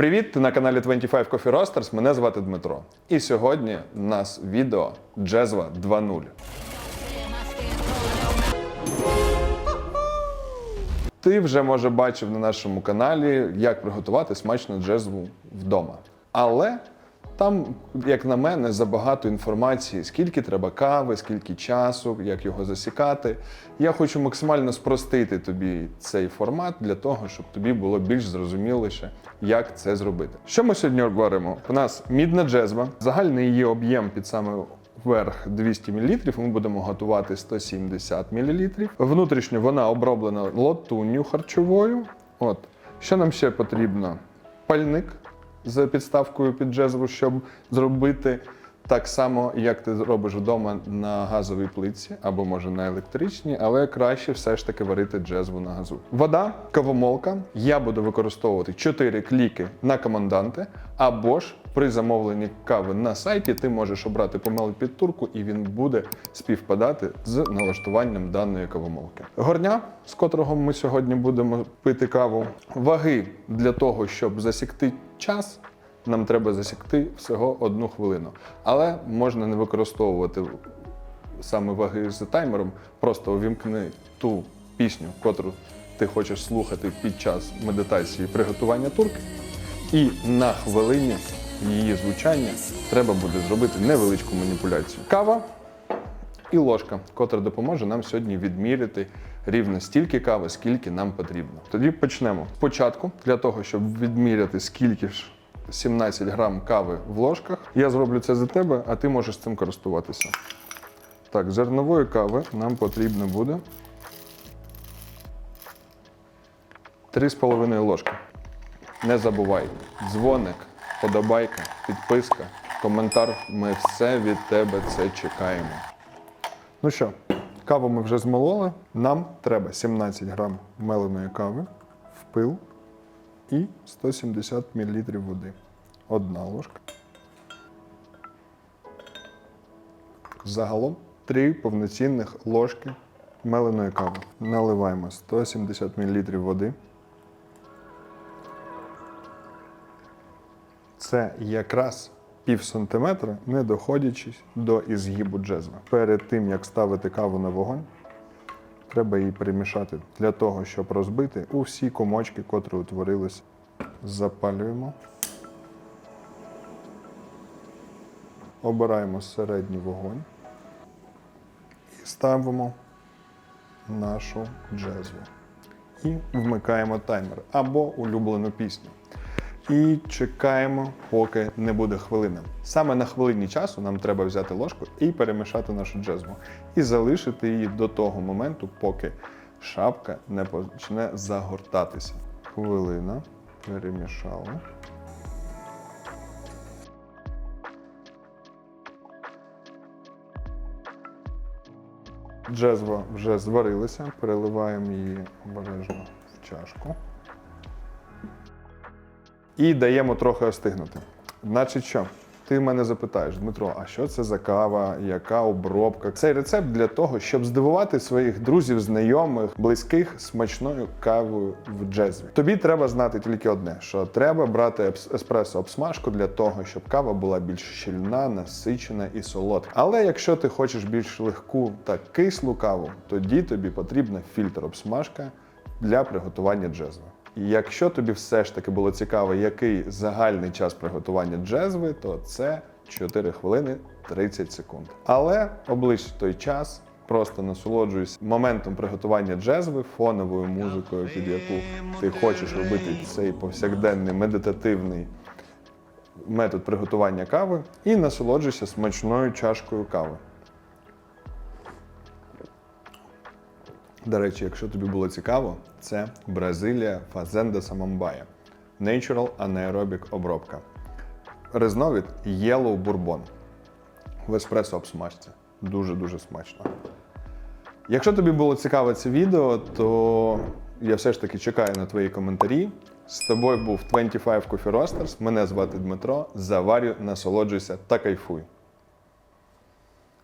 Привіт! Ти на каналі 25 Coffee Roasters. Мене звати Дмитро. І сьогодні у нас відео Джезва 2.0. Ти вже може бачив на нашому каналі, як приготувати смачну джезву вдома. Але там, як на мене, забагато інформації, скільки треба кави, скільки часу, як його засікати. Я хочу максимально спростити тобі цей формат для того, щоб тобі було більш зрозуміліше, як це зробити. Що ми сьогодні говоримо? У нас мідна джезва, загальний її об'єм під саме Верх 200 мл, ми будемо готувати 170 мл. Внутрішньо вона оброблена латунню харчовою. От. Що нам ще потрібно? Пальник з підставкою під джезву, щоб зробити так само, як ти робиш вдома на газовій плитці або може на електричній, але краще все ж таки варити джезву на газу. Вода, кавомолка. Я буду використовувати 4 кліки на команданти, або ж при замовленні кави на сайті ти можеш обрати помел під турку, і він буде співпадати з налаштуванням даної кавомолки. Горня, з котрого ми сьогодні будемо пити каву. Ваги для того, щоб засікти час. Нам треба засікти всього одну хвилину. Але можна не використовувати саме ваги з таймером, просто увімкни ту пісню, котру ти хочеш слухати під час медитації приготування турки, і на хвилині її звучання треба буде зробити невеличку маніпуляцію. Кава і ложка, котра допоможе нам сьогодні відміряти рівно стільки кави, скільки нам потрібно. Тоді почнемо. Спочатку, для того, щоб відміряти, скільки ж 17 грам кави в ложках, я зроблю це за тебе, а ти можеш цим користуватися. Так, зернової кави нам потрібно буде 3,5 ложки. Не забувай, дзвоник, подобайка, підписка, коментар. Ми все від тебе це чекаємо. Ну що, каву ми вже змололи. Нам треба 17 грам меленої кави в пил і 170 мл води. Одна ложка. Загалом 3 повноцінних ложки меленої кави. Наливаємо 170 мл води. Це якраз пів сантиметра, не доходячи до ізгибу джезва. Перед тим, як ставити каву на вогонь, треба її перемішати для того, щоб розбити усі комочки, котрі утворилися. Запалюємо. Обираємо середній вогонь і ставимо нашу джезву. І вмикаємо таймер або улюблену пісню. І чекаємо, поки не буде хвилини. Саме на хвилині часу нам треба взяти ложку і перемішати нашу джезву. І залишити її до того моменту, поки шапка не почне загортатися. Хвилина. Перемішали. Джезва вже зварилася, переливаємо її обережно в чашку. І даємо трохи остигнути. Значить, що? Ти мене запитаєш, Дмитро, а що це за кава, яка обробка? Цей рецепт для того, щоб здивувати своїх друзів, знайомих, близьких смачною кавою в джезві. Тобі треба знати тільки одне: що треба брати еспресо обсмажку для того, щоб кава була більш щільна, насичена і солодка. Але якщо ти хочеш більш легку та кислу каву, тоді тобі потрібна фільтр обсмажка для приготування джезви. Якщо тобі все ж таки було цікаво, який загальний час приготування джезви, то це 4 хвилини 30 секунд. Але оближ той час, просто насолоджуйся моментом приготування джезви, фоновою музикою, під яку ти хочеш робити цей повсякденний медитативний метод приготування кави, і насолоджуйся смачною чашкою кави. До речі, якщо тобі було цікаво, це Бразилія Фазенда Самамбая. Natural Anaerobic обробка. Резновид Yellow Bourbon. В еспресо обсмажці. Дуже-дуже смачно. Якщо тобі було цікаве це відео, то я все ж таки чекаю на твої коментарі. З тобою був 25 Coffee Roasters. Мене звати Дмитро. Заварю, насолоджуйся та кайфуй.